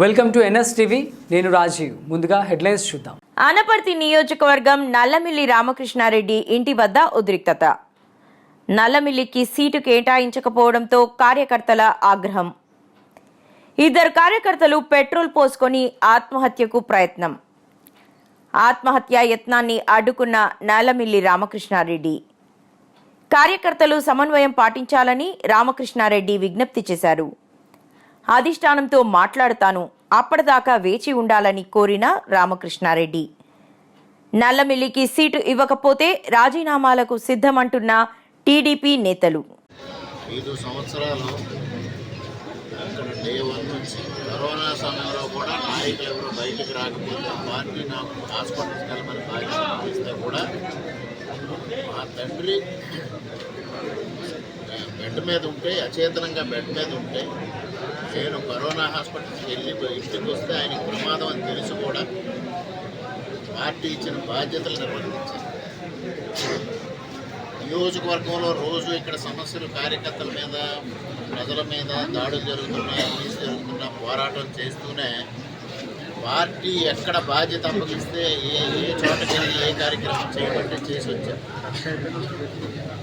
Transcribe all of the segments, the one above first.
Welcome to NS TV. నేను రాజీవ్. ముందుగా headlines చూద్దాం. ఆనపర్తి నియోజకవర్గం నల్లమిల్లి రామకృష్ణారెడ్డి ఇంటి వద్ద ఉద్రిక్తత. నల్లమిల్లికి సీటు కేటాయించకపోవడంతో కార్యకర్తల ఆగ్రహం. ఇద్దరు కార్యకర్తలు పెట్రోల్ పోసుకొని ఆత్మహత్యకు ప్రయత్నం. ఆత్మహత్య యత్నాన్ని అడ్డుకున్న నల్లమిల్లి రామకృష్ణారెడ్డి. కార్యకర్తలు సమన్వయం పాటించాలని రామకృష్ణారెడ్డి విజ్ఞప్తి చేశారు. అధిష్టానంతో మాట్లాడతాను. అప్పటిదాకా వేచి ఉండాలని కోరిన రామకృష్ణారెడ్డి. నల్లమిల్లికి సీటు ఇవ్వకపోతే రాజీనామాలకు సిద్ధమంటున్న టీడీపీ నేతలు. ఐదు సంవత్సరాలు డే వన్ నుంచి కరోనా సమయంలో కూడా నాయకులు ఎవరు రాకపోతే నాకు హాస్పిటల్కి వెళ్ళమని బాధ్యత ఇస్తే కూడా మా తండ్రి బెడ్ మీద ఉంటే అచేతనంగా బెడ్ మీద ఉంటే నేను కరోనా హాస్పిటల్కి వెళ్ళి ఇంటికి వస్తే ఆయనకి ప్రమాదం అని తెలిసి కూడా పార్టీ ఇచ్చిన బాధ్యతలు నిర్వర్తించాను నియోజకవర్గంలో రోజు ఇక్కడ సమస్యలు కార్యకర్తల మీద ప్రజల మీద దాడులు జరుగుతున్నాయి అవినీతి జరుగుతున్నా పోరాటం చేస్తూనే పార్టీ ఎక్కడ బాధ్యత అప్పగిస్తే ఏ ఏ చోటకెళ్ళి ఏ కార్యక్రమం చేయబట్టి చేసి వచ్చారు.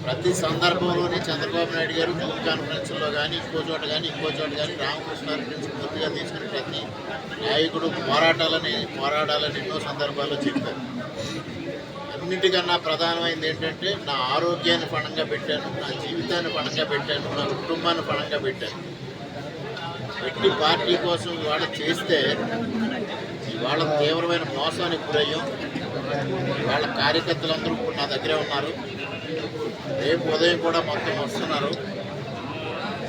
ప్రతి సందర్భంలోనే చంద్రబాబు నాయుడు గారు జూమ్ కాన్ఫరెన్స్లో కానీ ఇంకో చోట కానీ ఇంకో చోట కానీ రామకృష్ణారెడ్డి నుంచి పూర్తిగా తీసుకుని ప్రతి నాయకుడు పోరాటాలని పోరాడాలని ఎన్నో సందర్భాల్లో చెప్పారు. అన్నిటికన్నా ప్రధానమైనది ఏంటంటే నా ఆరోగ్యాన్ని పణంగా పెట్టాను నా జీవితాన్ని పణంగా పెట్టాను నా కుటుంబాన్ని పణంగా పెట్టాను. పెట్టి పార్టీ కోసం ఇవాళ చేస్తే ఇవాళ తీవ్రమైన మోసానికి గురయ్యాం. ఇవాళ కార్యకర్తలందరూ ఇప్పుడు నా దగ్గరే ఉన్నారు. రేపు ఉదయం కూడా మొత్తం వస్తున్నారు.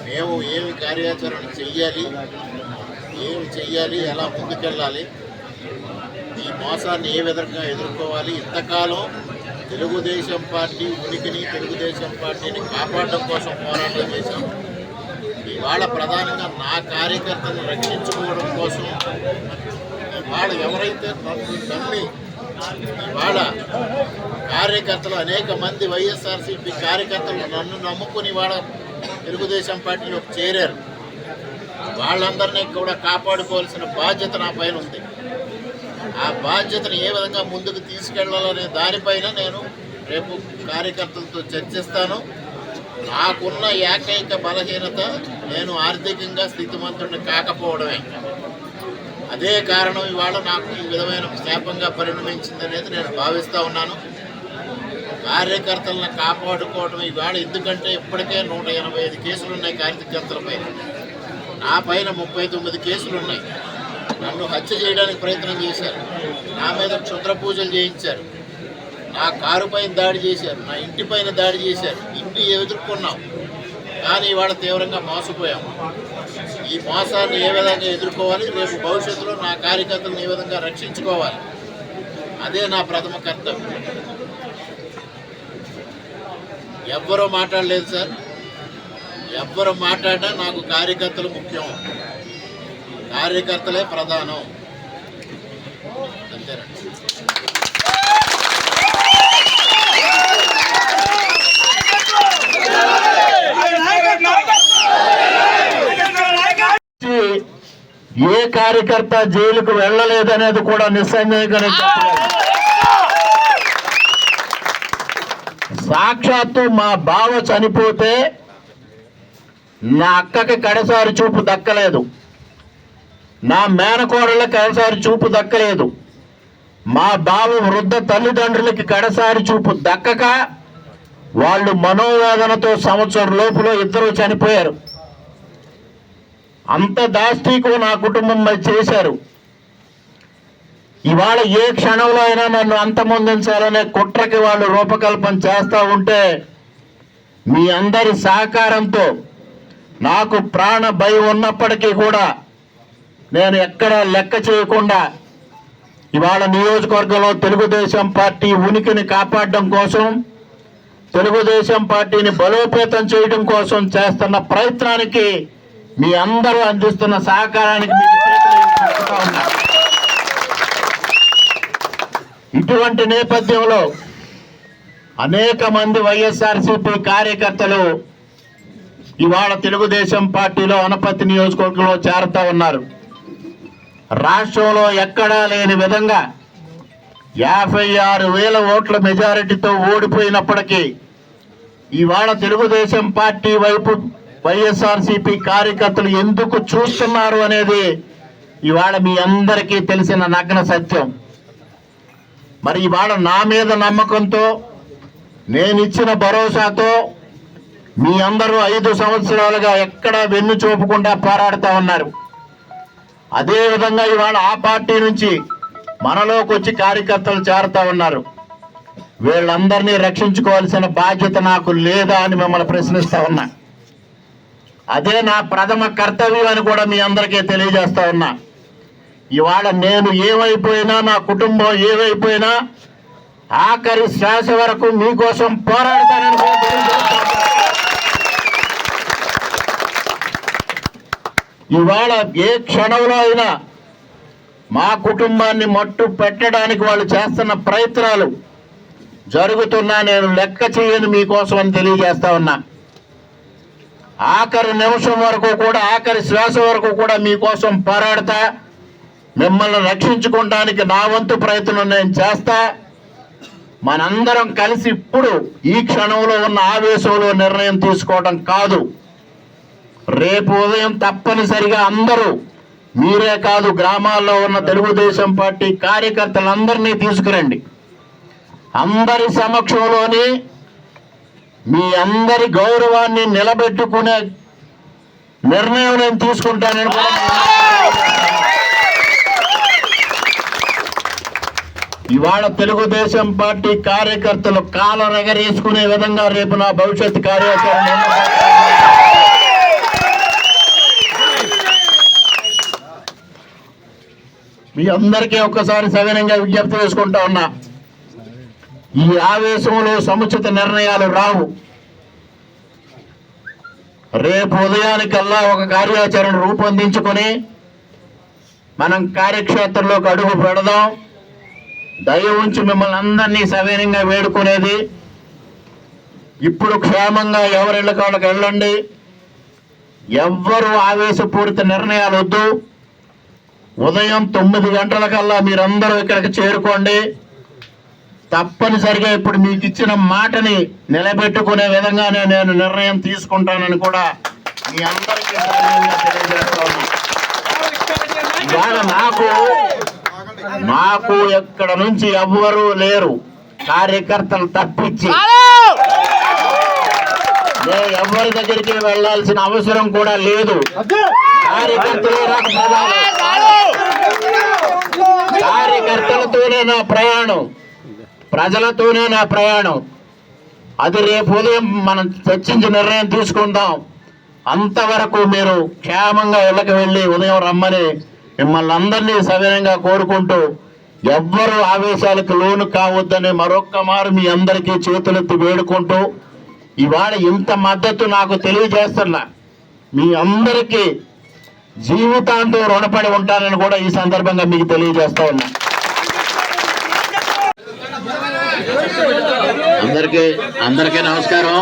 మేము ఏమి కార్యాచరణ చెయ్యాలి ఏమి చెయ్యాలి ఎలా ముందుకెళ్ళాలి ఈ మోసాన్ని ఏ విధంగా ఎదుర్కోవాలి ఇంతకాలం తెలుగుదేశం పార్టీ ఉనికిని తెలుగుదేశం పార్టీని కాపాడడం కోసం పోరాటం చేశాం. వాళ్ళ ప్రధానంగా నా కార్యకర్తలను రక్షించుకోవడం కోసం వాళ్ళు ఎవరైతే నన్ను నమ్మి వాళ్ళ కార్యకర్తలు అనేక మంది వైఎస్ఆర్సీపీ కార్యకర్తలు నన్ను నమ్ముకుని వాళ్ళ తెలుగుదేశం పార్టీలోకి చేరారు. వాళ్ళందరినీ కూడా కాపాడుకోవాల్సిన బాధ్యత నా పైన ఉంది. ఆ బాధ్యతను ఏ విధంగా ముందుకు తీసుకెళ్ళాలనే దానిపైన నేను రేపు కార్యకర్తలతో చర్చిస్తాను. నాకున్న ఏకైక బలహీనత నేను ఆర్థికంగా స్థితిమంతుడిని కాకపోవడమే. అదే కారణం ఇవాళ నాకు ఈ విధమైన శాపంగా పరిణమించిందనేది నేను భావిస్తూ ఉన్నాను. కార్యకర్తలను కాపాడుకోవడం ఇవాళ ఎందుకంటే ఇప్పటికే నూట ఎనభై ఐదు కేసులు ఉన్నాయి కార్యకర్తలపై నా పైన ముప్పై తొమ్మిది కేసులు ఉన్నాయి. నన్ను హత్య చేయడానికి ప్రయత్నం చేశారు. నా మీద క్షుద్ర పూజలు చేయించారు. నా కారు పైన దాడి చేశారు నా ఇంటి పైన దాడి చేశారు ఇంటి ఎదుర్కొన్నాం. కానీ ఇవాళ తీవ్రంగా మోసపోయాం. ఈ మోసాన్ని ఏ విధంగా ఎదుర్కోవాలి? రేపు భవిష్యత్తులో నా కార్యకర్తలను ఏ విధంగా రక్షించుకోవాలి? అదే నా ప్రథమ కర్తవ్యం. ఎవ్వరూ మాట్లాడలేదు సార్. ఎవ్వరు మాట్లాడినా నాకు కార్యకర్తలు ముఖ్యం. కార్యకర్తలే ప్రధానం. అంతేనండి. ఏ కార్యకర్త జైలుకు వెళ్ళలేదనేది కూడా నిస్సందేహంగా. సాక్షాత్తు మా బావ చనిపోతే నా అక్కకి కడసారి చూపు దక్కలేదు. నా మేనకోడళ్ళకి కడసారి చూపు దక్కలేదు. మా బావ వృద్ధ తల్లిదండ్రులకి కడసారి చూపు దక్కక వాళ్ళు మనోవేదనతో సంవత్సరం లోపల ఇద్దరు చనిపోయారు. అంత దాష్టీకం నా కుటుంబం చేశారు. ఇవాళ ఏ క్షణంలో అయినా నన్ను అంతమొందించాలనే కుట్రకి వాళ్ళు రూపకల్పన చేస్తూ ఉంటే మీ అందరి సహకారంతో నాకు ప్రాణ భయం ఉన్నప్పటికీ కూడా నేను ఎక్కడ లెక్క చేయకుండా ఇవాళ నియోజకవర్గంలో తెలుగుదేశం పార్టీ ఉనికిని కాపాడడం కోసం తెలుగుదేశం పార్టీని బలోపేతం చేయడం కోసం చేస్తున్న ప్రయత్నానికి మీ అందరూ అందిస్తున్న సహకారానికి ఇటువంటి నేపథ్యంలో అనేక మంది వైఎస్ఆర్సీపీ కార్యకర్తలు ఇవాళ తెలుగుదేశం పార్టీలో అనపత్తి నియోజకవర్గంలో చేరుతా ఉన్నారు. రాష్ట్రంలో ఎక్కడా లేని విధంగా యాభై ఆరు వేల ఓట్ల మెజారిటీతో ఓడిపోయినప్పటికీ ఇవాళ తెలుగుదేశం పార్టీ వైపు వైఎస్ఆర్సీపీ కార్యకర్తలు ఎందుకు చూస్తున్నారు అనేది ఇవాళ మీ అందరికీ తెలిసిన నగ్న సత్యం. మరి ఇవాళ నా మీద నమ్మకంతో నేను ఇచ్చిన భరోసాతో మీ అందరూ ఐదు సంవత్సరాలుగా ఎక్కడా వెన్ను చూపకుండా పోరాడుతూ ఉన్నారు. అదేవిధంగా ఇవాళ ఆ పార్టీ నుంచి మనలోకి వచ్చి కార్యకర్తలు చేరుతా ఉన్నారు. వీళ్ళందరినీ రక్షించుకోవాల్సిన బాధ్యత నాకు లేదా అని మిమ్మల్ని ప్రశ్నిస్తా ఉన్నా. అదే నా ప్రథమ కర్తవ్యం అని కూడా మీ అందరికీ తెలియజేస్తా ఉన్నా. ఇవాళ నేను ఏమైపోయినా నా కుటుంబం ఏమైపోయినా ఆఖరి శ్వాస వరకు మీకోసం పోరాడతానని ఇవాళ ఏ క్షణంలో అయినా మా కుటుంబాన్ని మట్టు పెట్టడానికి వాళ్ళు చేస్తున్న ప్రయత్నాలు జరుగుతున్నా నేను లెక్క చేయని మీకోసం అని తెలియజేస్తా ఉన్నా. ఆఖరి నిమిషం వరకు కూడా ఆఖరి శ్వాస వరకు కూడా మీకోసం పోరాడతా. మిమ్మల్ని రక్షించుకోవడానికి నా వంతు ప్రయత్నం నేను చేస్తా. మనందరం కలిసి ఇప్పుడు ఈ క్షణంలో ఉన్న ఆవేశంలో నిర్ణయం తీసుకోవడం కాదు. రేపు ఉదయం తప్పనిసరిగా అందరూ మీరే కాదు గ్రామాల్లో ఉన్న తెలుగుదేశం పార్టీ కార్యకర్తలందరినీ తీసుకురండి. అందరి సమక్షంలోని మీ అందరి గౌరవాన్ని నిలబెట్టుకునే నిర్ణయం నేను తీసుకుంటానని ఇవాళ తెలుగుదేశం పార్టీ కార్యకర్తలు కాలం ఎగరేసుకునే విధంగా రేపు నా భవిష్యత్ కార్యాచరణ మీ అందరికీ ఒక్కసారి సవినంగా విజ్ఞప్తి చేసుకుంటా ఉన్నా. ఈ ఆవేశంలో సముచిత నిర్ణయాలు రావు. రేపు ఉదయానికల్లా ఒక కార్యాచరణ రూపొందించుకొని మనం కార్యక్షేత్రంలోకి అడుగు పెడదాం. దయ ఉంచి మిమ్మల్ని అందరినీ సవీనంగా వేడుకునేది. ఇప్పుడు క్షేమంగా ఎవరిళ్ళ కాళ్ళకి వెళ్ళండి. ఎవ్వరు ఆవేశపూరిత నిర్ణయాలు వద్దు. ఉదయం తొమ్మిది గంటలకల్లా మీరందరూ ఇక్కడికి చేరుకోండి. తప్పనిసరిగా ఇప్పుడు మీకు ఇచ్చిన మాటని నిలబెట్టుకునే విధంగానే నేను నిర్ణయం తీసుకుంటానని కూడా మీ అందరికీ నాకు నాకు ఎక్కడ నుంచి ఎవ్వరూ లేరు. కార్యకర్తలు తప్పించి. నేను ఎవరి దగ్గరికి వెళ్ళాల్సిన అవసరం కూడా లేదు. కార్యకర్తలే నాకు ప్రధానం. కార్యకర్తలతోనే నా ప్రయాణం. ప్రజలతోనే నా ప్రయాణం. అది రేపు ఉదయం మనం చర్చించి నిర్ణయం తీసుకుందాం. అంతవరకు మీరు క్షేమంగా ఇళ్ళకి వెళ్ళి ఉదయం రమ్మని మిమ్మల్ని అందరినీ సవినయంగా కోరుకుంటూ ఎవ్వరు ఆవేశాలకు లోను కావద్దని మరొక్క మారు మీ అందరికీ చేతులెత్తి వేడుకుంటూ ఇవాళ ఇంత మద్దతు నాకు తెలియజేస్తున్నా మీ అందరికీ జీవితాంతం రుణపడి ఉంటానని కూడా ఈ సందర్భంగా మీకు తెలియజేస్తా ఉన్నా. అందరికీ అందరికీ నమస్కారం.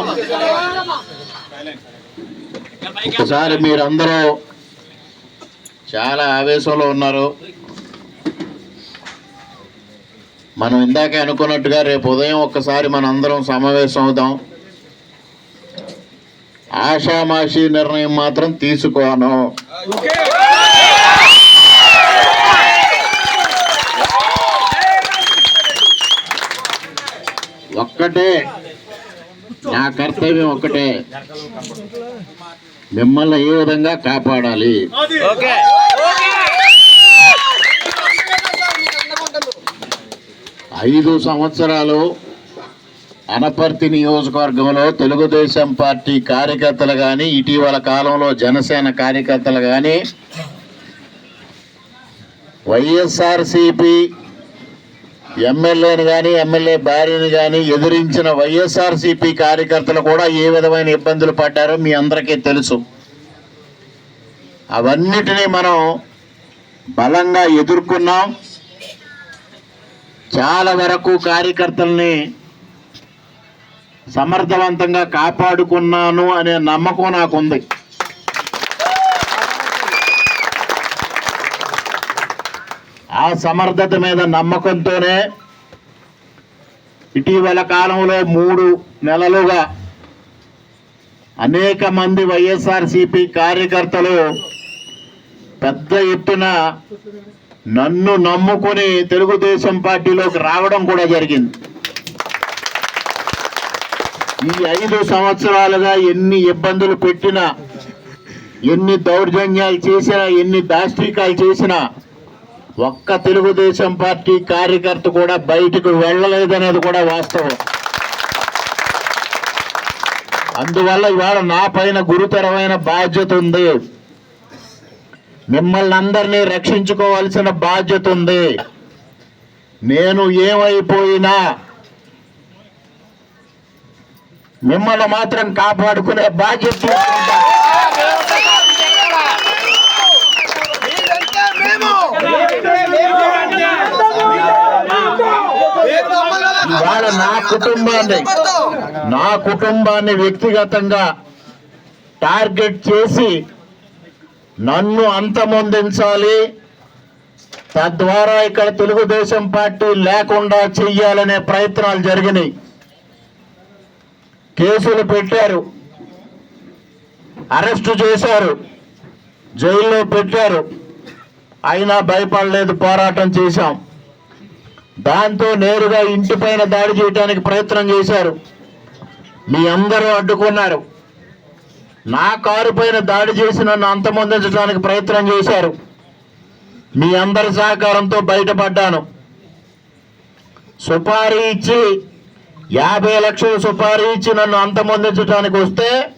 ఒకసారి మీరందరూ చాలా ఆవేశంలో ఉన్నారు. మనం ఇందాకే అనుకున్నట్టుగా రేపు ఉదయం ఒక్కసారి మన అందరం సమావేశం అవుదాం. ఆషామాషి నిర్ణయం మాత్రం తీసుకోను. ఒక్కటే. నా కర్తవ్యం ఒక్కటే. మిమ్మల్ని ఏ విధంగా కాపాడాలి? ఐదు సంవత్సరాలు అనపర్తి నియోజకవర్గంలో తెలుగుదేశం పార్టీ కార్యకర్తలు కానీ ఇటీవల కాలంలో జనసేన కార్యకర్తలు కానీ వైఎస్ఆర్సిపి ఎమ్మెల్యేని కానీ ఎమ్మెల్యే భార్యని కానీ ఎదిరించిన వైఎస్ఆర్సీపీ కార్యకర్తలు కూడా ఏ విధమైన ఇబ్బందులు పడ్డారో మీ అందరికీ తెలుసు. అవన్నిటినీ మనం బలంగా ఎదుర్కొన్నాం. చాలా వరకు కార్యకర్తల్ని సమర్థవంతంగా కాపాడుకున్నాను అనే నమ్మకం నాకుంది. ఆ సమర్థత మీద నమ్మకంతోనే ఇటీవల కాలంలో మూడు నెలలుగా అనేక మంది వైఎస్ఆర్సిపి కార్యకర్తలు పెద్ద ఎత్తున నన్ను నమ్ముకుని తెలుగుదేశం పార్టీలోకి రావడం కూడా జరిగింది. ఈ ఐదు సంవత్సరాలుగా ఎన్ని ఇబ్బందులు పెట్టినా ఎన్ని దౌర్జన్యాలు చేసినా ఎన్ని దాష్టికాలు చేసినా ఒక్క తెలుగుదేశం పార్టీ కార్యకర్త కూడా బయటకు వెళ్ళలేదనేది కూడా వాస్తవం. అందువల్ల ఇవాళ నా పైన గురుతరమైన బాధ్యత ఉంది. మిమ్మల్ని అందరినీ రక్షించుకోవాల్సిన బాధ్యత ఉంది. నేను ఏమైపోయినా మిమ్మల్ని మాత్రం కాపాడుకునే బాధ్యత ఇవాళ నా కుటుంబాన్ని నా కుటుంబాన్ని వ్యక్తిగతంగా టార్గెట్ చేసి నన్ను అంతమొందించాలి. తద్వారా ఇక్కడ తెలుగుదేశం పార్టీ లేకుండా చెయ్యాలనే ప్రయత్నాలు జరిగినాయి. కేసులు పెట్టారు. అరెస్టు చేశారు. జైల్లో పెట్టారు. అయినా భయపడలేదు పోరాటం చేశాం. దాంతో నేరుగా ఇంటిపైన దాడి చేయడానికి ప్రయత్నం చేశారు. మీ అందరూ అడ్డుకున్నారు. నా కారు పైన దాడి చేసి నన్ను అంతమొందించడానికి ప్రయత్నం చేశారు. మీ అందరి సహకారంతో బయటపడ్డాను. సుపారీ ఇచ్చి యాభై లక్షల సుపారీ ఇచ్చి నన్ను అంతమొందించడానికి వస్తే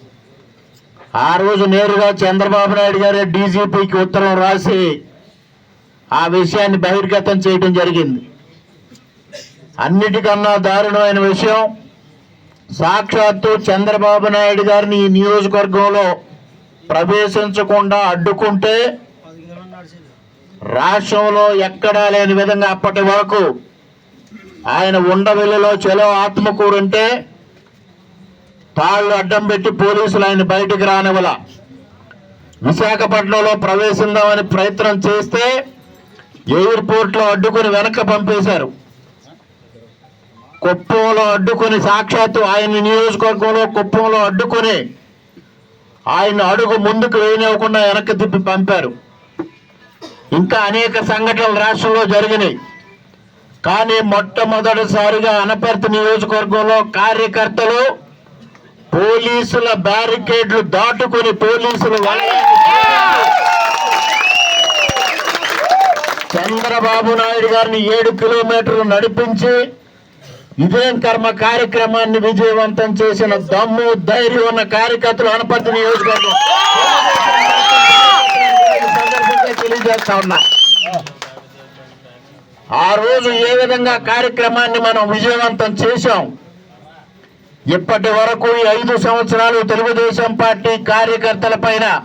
ఆ రోజు నేరుగా చంద్రబాబు నాయుడు గారి డీజీపీకి ఉత్తరం రాసి ఆ విషయాన్ని బహిర్గతం చేయడం జరిగింది. అన్నిటికన్నా దారుణమైన విషయం సాక్షాత్తు చంద్రబాబు నాయుడు గారిని ఈ నియోజకవర్గంలో ప్రవేశించకుండా అడ్డుకుంటే రాష్ట్రంలో ఎక్కడా లేని విధంగా అప్పటి వరకు ఆయన ఉండవెల్లిలో చెలో ఆత్మకూరుంటే తాళ్ళు అడ్డం పెట్టి పోలీసులు ఆయన బయటికి రానివ్వల. విశాఖపట్నంలో ప్రవేశిందామని ప్రయత్నం చేస్తే ఎయిర్పోర్ట్లో అడ్డుకుని వెనక్కి పంపేశారు. కుప్పంలో అడ్డుకొని సాక్షాత్తు ఆయన నియోజకవర్గంలో కుప్పంలో అడ్డుకొని ఆయన అడుగు ముందుకు వేయనివ్వకుండా వెనక్కి తిప్పి పంపారు. ఇంకా అనేక సంఘటనలు రాష్ట్రంలో జరిగినాయి. కానీ మొట్టమొదటిసారిగా అనపర్తి నియోజకవర్గంలో కార్యకర్తలు పోలీసుల బ్యారికేడ్లు దాటుకుని పోలీసులు చంద్రబాబు నాయుడు గారిని ఏడు కిలోమీటర్లు నడిపించి ఇదేం కర్మ కార్యక్రమాన్ని విజయవంతం చేసిన దమ్ము ధైర్యం ఉన్న కార్యకర్తలు అనపర్తి నియోజకవర్గం. తెలియజేస్తా ఉన్నా. ఆ రోజు ఏ విధంగా కార్యక్రమాన్ని మనం విజయవంతం చేశాం? ఇప్పటి వరకు ఈ ఐదు సంవత్సరాలు తెలుగుదేశం పార్టీ కార్యకర్తల పైన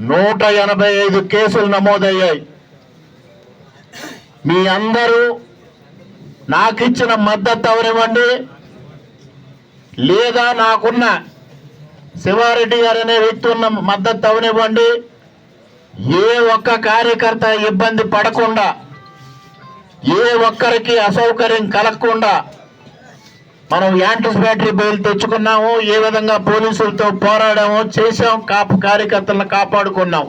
నూట ఎనభై ఐదు కేసులు నమోదయ్యాయి. మీ అందరూ నాకు ఇచ్చిన మద్దతు అవనివ్వండి లేదా నాకున్న శివారెడ్డి గారు అనే వ్యక్తి ఉన్న మద్దతు అవనివ్వండి ఏ ఒక్క కార్యకర్త ఇబ్బంది పడకుండా ఏ ఒక్కరికి అసౌకర్యం కలగకుండా మనం యాంటిస్ బ్యాటరీ బయలు తెచ్చుకున్నాము ఏ విధంగా పోలీసులతో పోరాడామో చేశాం కాపు కార్యకర్తలను కాపాడుకున్నాం.